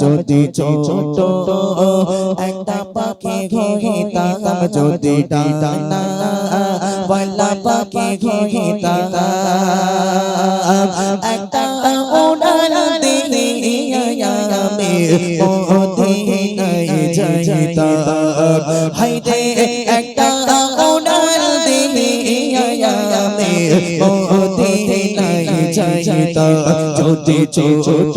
যদি ছোট একটা পাখি হইতাম যদি ডানা, বলা পাখি হইতাম একটা উড়াল দিয়া আমি মদিনায় যাইতাম হাইরে, একটা উড়াল দিয়া আমি মদিনায় যাইতাম যদি ছোট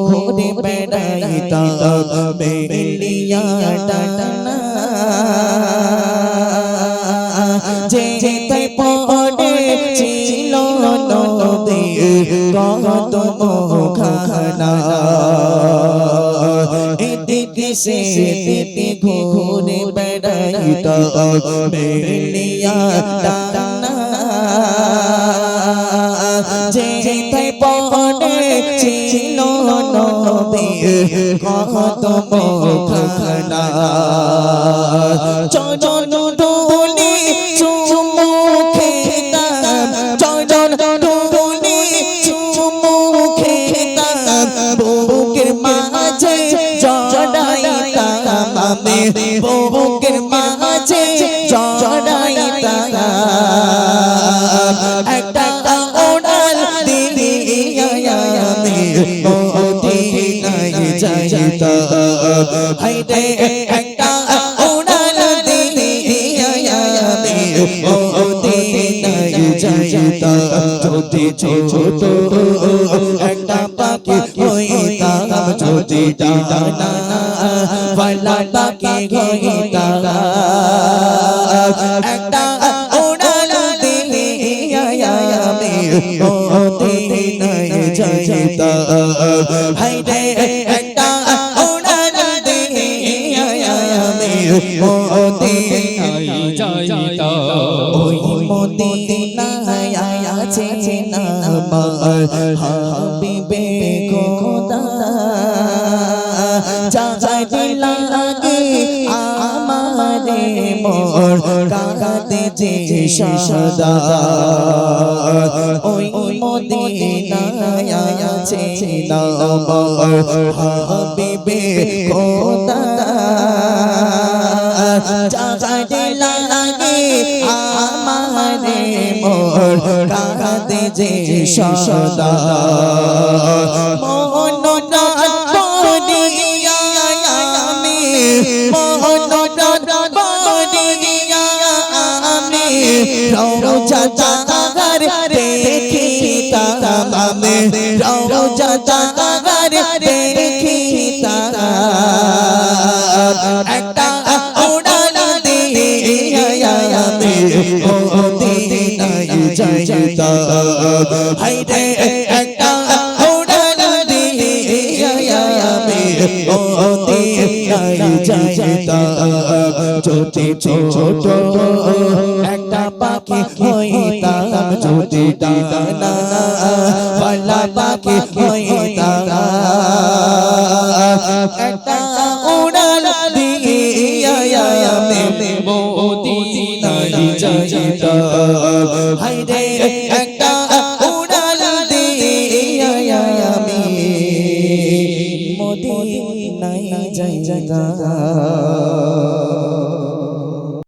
ঘুরে বেড়াইতাম বেলিয়া টানা যে যেতে পড়ে ছিল নদী কত খানা এদিকে সে এদিকে ঘুরে বেড়াইতাম বেলিয়া টানা নদী কত খানা চরণ ডোলি চুমু খেতাম। চরণ ডোলি চুমু খেতাম বুকের মাঝে জড়াইতাম আমি বুকের হাইরে একটা ওড়াল দিয়া আমি। মদিনায় যাইতাম যদি ছোট একটা পাখি হইতাম, যদি ডানা বলা পাখি হইতাম। একটা ওড়াল দিয়া আমি। মদিনায় যাইতাম হাইরে একটা মদিনায় ওই মদিনায় আছে নামার হাবিবে খোদা চাচাই লাগে আমারে মোর কাকাতে যে সদা ওই মদিনায় আছে চাচাই লাগে আমারে মোর কাকাতে যে সদা। চাতার হাইরে একটা উড়াল দিয়া আমি মদিনায় যাইতাম যদি ছোট একটা পাখি হইতাম যদি ডানা বলা পাখি হইতাম। একটা উড়াল দিয়া আমি মদিনায় যাইতাম হাইরে যাইতাম